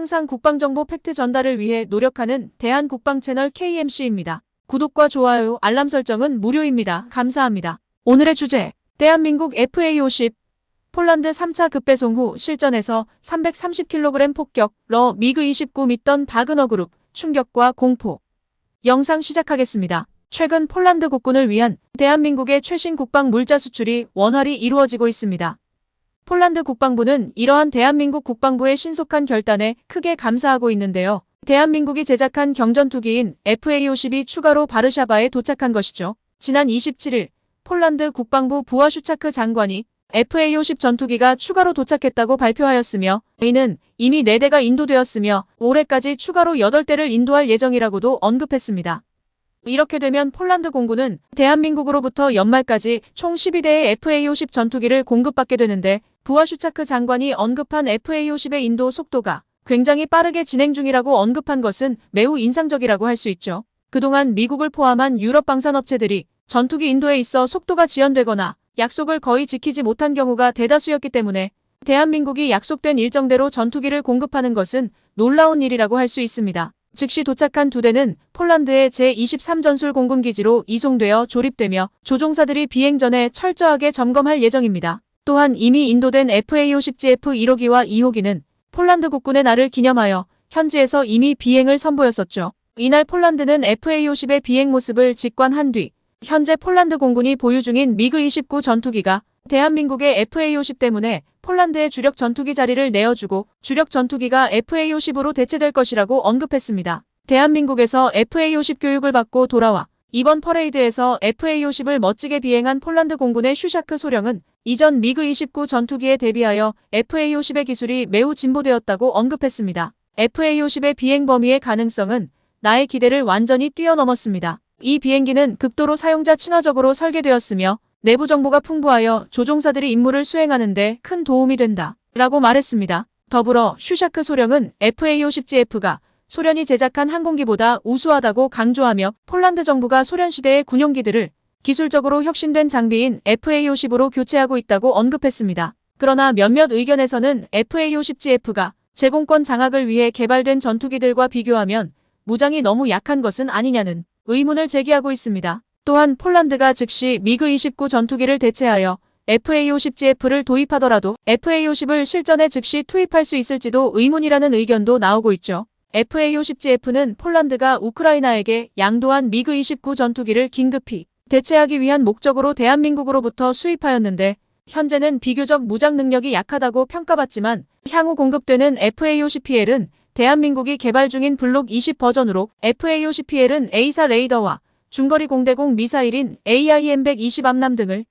항상 국방정보 팩트 전달을 위해 노력하는 대한국방채널 KMC입니다. 구독과 좋아요, 알람 설정은 무료입니다. 감사합니다. 오늘의 주제, 대한민국 FA-50 폴란드 3차 급배송 후 실전에서 330kg 폭격 러 미그 29 믿던 바그너 그룹 충격과 공포. 영상 시작하겠습니다. 최근 폴란드 국군을 위한 대한민국의 최신 국방 물자 수출이 원활히 이루어지고 있습니다. 폴란드 국방부는 이러한 대한민국 국방부의 신속한 결단에 크게 감사하고 있는데요. 대한민국이 제작한 경전투기인 FA-50이 추가로 바르샤바에 도착한 것이죠. 지난 27일 폴란드 국방부 부아슈차크 장관이 FA-50 전투기가 추가로 도착했다고 발표하였으며 이는 이미 4대가 인도되었으며 올해까지 추가로 8대를 인도할 예정이라고도 언급했습니다. 이렇게 되면 폴란드 공군은 대한민국으로부터 연말까지 총 12대의 FA-50 전투기를 공급받게 되는데 부아슈차크 장관이 언급한 FA-50의 인도 속도가 굉장히 빠르게 진행 중이라고 언급한 것은 매우 인상적이라고 할 수 있죠. 그동안 미국을 포함한 유럽 방산업체들이 전투기 인도에 있어 속도가 지연되거나 약속을 거의 지키지 못한 경우가 대다수였기 때문에 대한민국이 약속된 일정대로 전투기를 공급하는 것은 놀라운 일이라고 할 수 있습니다. 즉시 도착한 두 대는 폴란드의 제23전술 공군기지로 이송되어 조립되며 조종사들이 비행 전에 철저하게 점검할 예정입니다. 또한 이미 인도된 FA-50GF 1호기와 2호기는 폴란드 국군의 날을 기념하여 현지에서 이미 비행을 선보였었죠. 이날 폴란드는 FA-50의 비행 모습을 직관한 뒤 현재 폴란드 공군이 보유 중인 미그-29 전투기가 대한민국의 FA-50 때문에 폴란드의 주력 전투기 자리를 내어주고 주력 전투기가 FA-50으로 대체될 것이라고 언급했습니다. 대한민국에서 FA-50 교육을 받고 돌아와 이번 퍼레이드에서 FA-50을 멋지게 비행한 폴란드 공군의 슈샤크 소령은 이전 미그-29 전투기에 대비하여 FA-50의 기술이 매우 진보되었다고 언급했습니다. FA-50의 비행 범위의 가능성은 나의 기대를 완전히 뛰어넘었습니다. 이 비행기는 극도로 사용자 친화적으로 설계되었으며 내부 정보가 풍부하여 조종사들이 임무를 수행하는 데 큰 도움이 된다. 라고 말했습니다. 더불어 슈샤크 소령은 FA-50GF가 소련이 제작한 항공기보다 우수하다고 강조하며 폴란드 정부가 소련 시대의 군용기들을 기술적으로 혁신된 장비인 FA-50으로 교체하고 있다고 언급했습니다. 그러나 몇몇 의견에서는 FA-50GF가 제공권 장악을 위해 개발된 전투기들과 비교하면 무장이 너무 약한 것은 아니냐는 의문을 제기하고 있습니다. 또한 폴란드가 즉시 미그-29 전투기를 대체하여 FA-50GF를 도입하더라도 FA-50을 실전에 즉시 투입할 수 있을지도 의문이라는 의견도 나오고 있죠. FA-50GF는 폴란드가 우크라이나에게 양도한 미그-29 전투기를 긴급히 대체하기 위한 목적으로 대한민국으로부터 수입하였는데 현재는 비교적 무장 능력이 약하다고 평가받지만 향후 공급되는 FA-50PL은 대한민국이 개발 중인 블록 20 버전으로 FA-50PL은 A사 레이더와 중거리 공대공 미사일인 AIM-120 암람 등을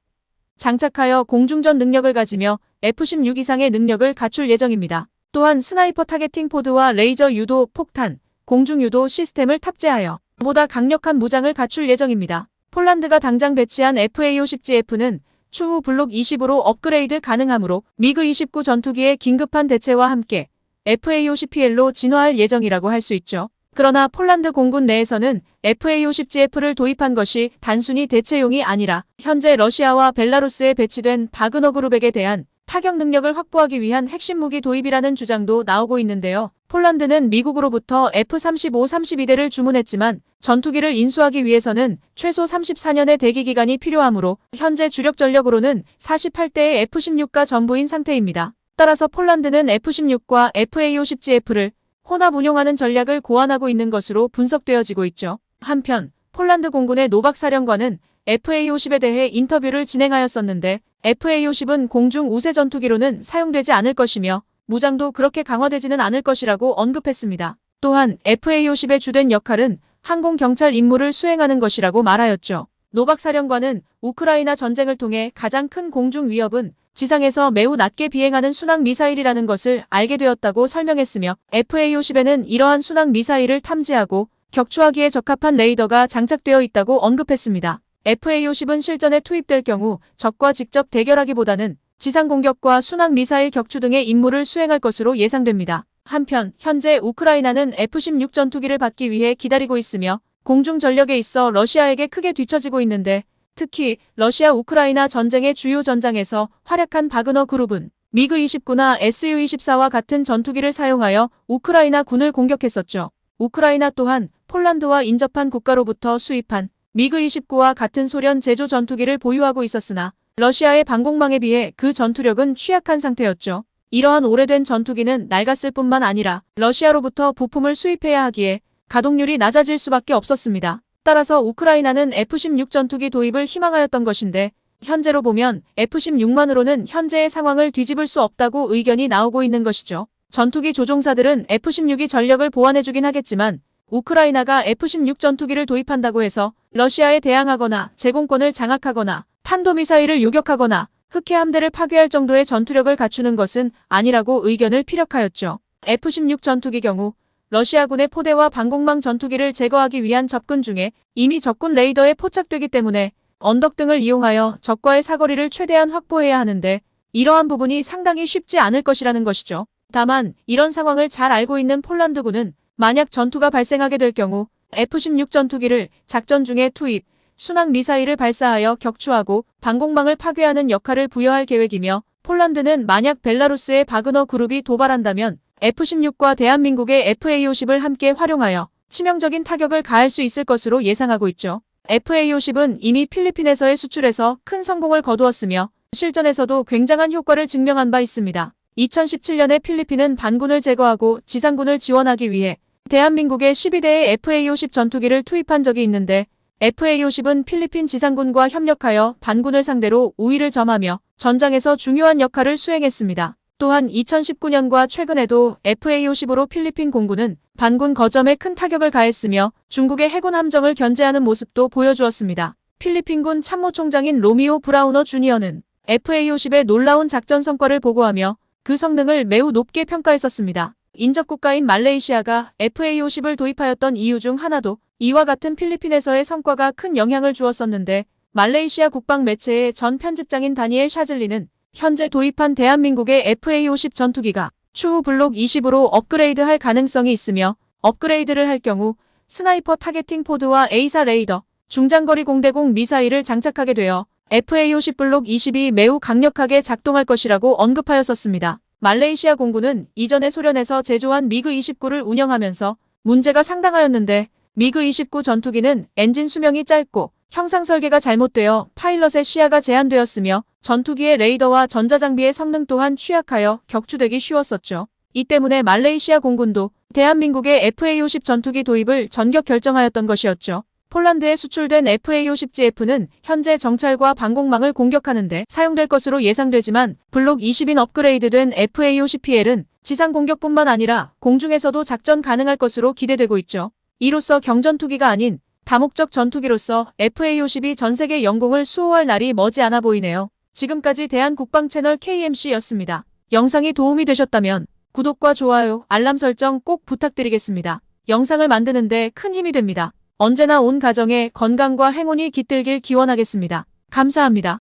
장착하여 공중전 능력을 가지며 F-16 이상의 능력을 갖출 예정입니다. 또한 스나이퍼 타겟팅 포드와 레이저 유도 폭탄, 공중 유도 시스템을 탑재하여 보다 강력한 무장을 갖출 예정입니다. 폴란드가 당장 배치한 FA-50GF는 추후 블록 20으로 업그레이드 가능하므로 미그-29 전투기의 긴급한 대체와 함께 FA-50PL로 진화할 예정이라고 할 수 있죠. 그러나 폴란드 공군 내에서는 FA-50GF를 도입한 것이 단순히 대체용이 아니라 현재 러시아와 벨라루스에 배치된 바그너 그룹에게 대한 타격 능력을 확보하기 위한 핵심 무기 도입이라는 주장도 나오고 있는데요. 폴란드는 미국으로부터 F-35 32대를 주문했지만 전투기를 인수하기 위해서는 최소 34년의 대기 기간이 필요하므로 현재 주력 전력으로는 48대의 F-16가 전부인 상태입니다. 따라서 폴란드는 F-16과 FA-50GF를 혼합 운용하는 전략을 고안하고 있는 것으로 분석되어지고 있죠. 한편 폴란드 공군의 노박 사령관은 FA-50에 대해 인터뷰를 진행하였었는데 FA-50은 공중 우세 전투기로는 사용되지 않을 것이며 무장도 그렇게 강화되지는 않을 것이라고 언급했습니다. 또한 FA-50의 주된 역할은 항공 경찰 임무를 수행하는 것이라고 말하였죠. 노박 사령관은 우크라이나 전쟁을 통해 가장 큰 공중 위협은 지상에서 매우 낮게 비행하는 순항 미사일이라는 것을 알게 되었다고 설명했으며 FA-50에는 이러한 순항 미사일을 탐지하고 격추하기에 적합한 레이더가 장착되어 있다고 언급했습니다. FA-50은 실전에 투입될 경우 적과 직접 대결하기보다는 지상 공격과 순항 미사일 격추 등의 임무를 수행할 것으로 예상됩니다. 한편 현재 우크라이나는 F-16 전투기를 받기 위해 기다리고 있으며 공중 전력에 있어 러시아에게 크게 뒤처지고 있는데 특히 러시아 우크라이나 전쟁의 주요 전장에서 활약한 바그너 그룹은 미그 29나 SU-24와 같은 전투기를 사용하여 우크라이나 군을 공격했었죠. 우크라이나 또한 폴란드와 인접한 국가로부터 수입한 미그 29와 같은 소련 제조 전투기를 보유하고 있었으나 러시아의 방공망에 비해 그 전투력은 취약한 상태였죠. 이러한 오래된 전투기는 낡았을 뿐만 아니라 러시아로부터 부품을 수입해야 하기에 가동률이 낮아질 수밖에 없었습니다. 따라서 우크라이나는 F-16 전투기 도입을 희망하였던 것인데 현재로 보면 F-16만으로는 현재의 상황을 뒤집을 수 없다고 의견이 나오고 있는 것이죠. 전투기 조종사들은 F-16이 전력을 보완해주긴 하겠지만 우크라이나가 F-16 전투기를 도입한다고 해서 러시아에 대항하거나 제공권을 장악하거나 탄도미사일을 요격하거나 흑해 함대를 파괴할 정도의 전투력을 갖추는 것은 아니라고 의견을 피력하였죠. F-16 전투기 경우 러시아군의 포대와 방공망 전투기를 제거하기 위한 접근 중에 이미 적군 레이더에 포착되기 때문에 언덕 등을 이용하여 적과의 사거리를 최대한 확보해야 하는데 이러한 부분이 상당히 쉽지 않을 것이라는 것이죠. 다만 이런 상황을 잘 알고 있는 폴란드군은 만약 전투가 발생하게 될 경우 F-16 전투기를 작전 중에 투입, 순항 미사일을 발사하여 격추하고 방공망을 파괴하는 역할을 부여할 계획이며 폴란드는 만약 벨라루스의 바그너 그룹이 도발한다면 F-16과 대한민국의 FA-50을 함께 활용하여 치명적인 타격을 가할 수 있을 것으로 예상하고 있죠. FA-50은 이미 필리핀에서의 수출에서 큰 성공을 거두었으며 실전에서도 굉장한 효과를 증명한 바 있습니다. 2017년에 필리핀은 반군을 제거하고 지상군을 지원하기 위해 대한민국의 12대의 FA-50 전투기를 투입한 적이 있는데 FA-50은 필리핀 지상군과 협력하여 반군을 상대로 우위를 점하며 전장에서 중요한 역할을 수행했습니다. 또한 2019년과 최근에도 FA-50으로 필리핀 공군은 반군 거점에 큰 타격을 가했으며 중국의 해군 함정을 견제하는 모습도 보여주었습니다. 필리핀군 참모총장인 로미오 브라우너 주니어는 FA-50의 놀라운 작전 성과를 보고하며 그 성능을 매우 높게 평가했었습니다. 인접국가인 말레이시아가 FA-50을 도입하였던 이유 중 하나도 이와 같은 필리핀에서의 성과가 큰 영향을 주었었는데 말레이시아 국방 매체의 전 편집장인 다니엘 샤즐리는 현재 도입한 대한민국의 FA-50 전투기가 추후 블록 20으로 업그레이드할 가능성이 있으며 업그레이드를 할 경우 스나이퍼 타겟팅 포드와 A사 레이더, 중장거리 공대공 미사일을 장착하게 되어 FA-50 블록 20이 매우 강력하게 작동할 것이라고 언급하였었습니다. 말레이시아 공군은 이전에 소련에서 제조한 미그 29를 운영하면서 문제가 상당하였는데 미그 29 전투기는 엔진 수명이 짧고 형상 설계가 잘못되어 파일럿의 시야가 제한되었으며 전투기의 레이더와 전자장비의 성능 또한 취약하여 격추되기 쉬웠었죠. 이 때문에 말레이시아 공군도 대한민국의 FA-50 전투기 도입을 전격 결정하였던 것이었죠. 폴란드에 수출된 FA-50GF는 현재 정찰과 방공망을 공격하는데 사용될 것으로 예상되지만 블록 20인 업그레이드된 FA-50PL은 지상 공격뿐만 아니라 공중에서도 작전 가능할 것으로 기대되고 있죠. 이로써 경전투기가 아닌 다목적 전투기로서 FA-50이 전 세계 영공을 수호할 날이 머지않아 보이네요. 지금까지 대한국방 채널 KMC였습니다. 영상이 도움이 되셨다면 구독과 좋아요, 알람 설정 꼭 부탁드리겠습니다. 영상을 만드는데 큰 힘이 됩니다. 언제나 온 가정에 건강과 행운이 깃들길 기원하겠습니다. 감사합니다.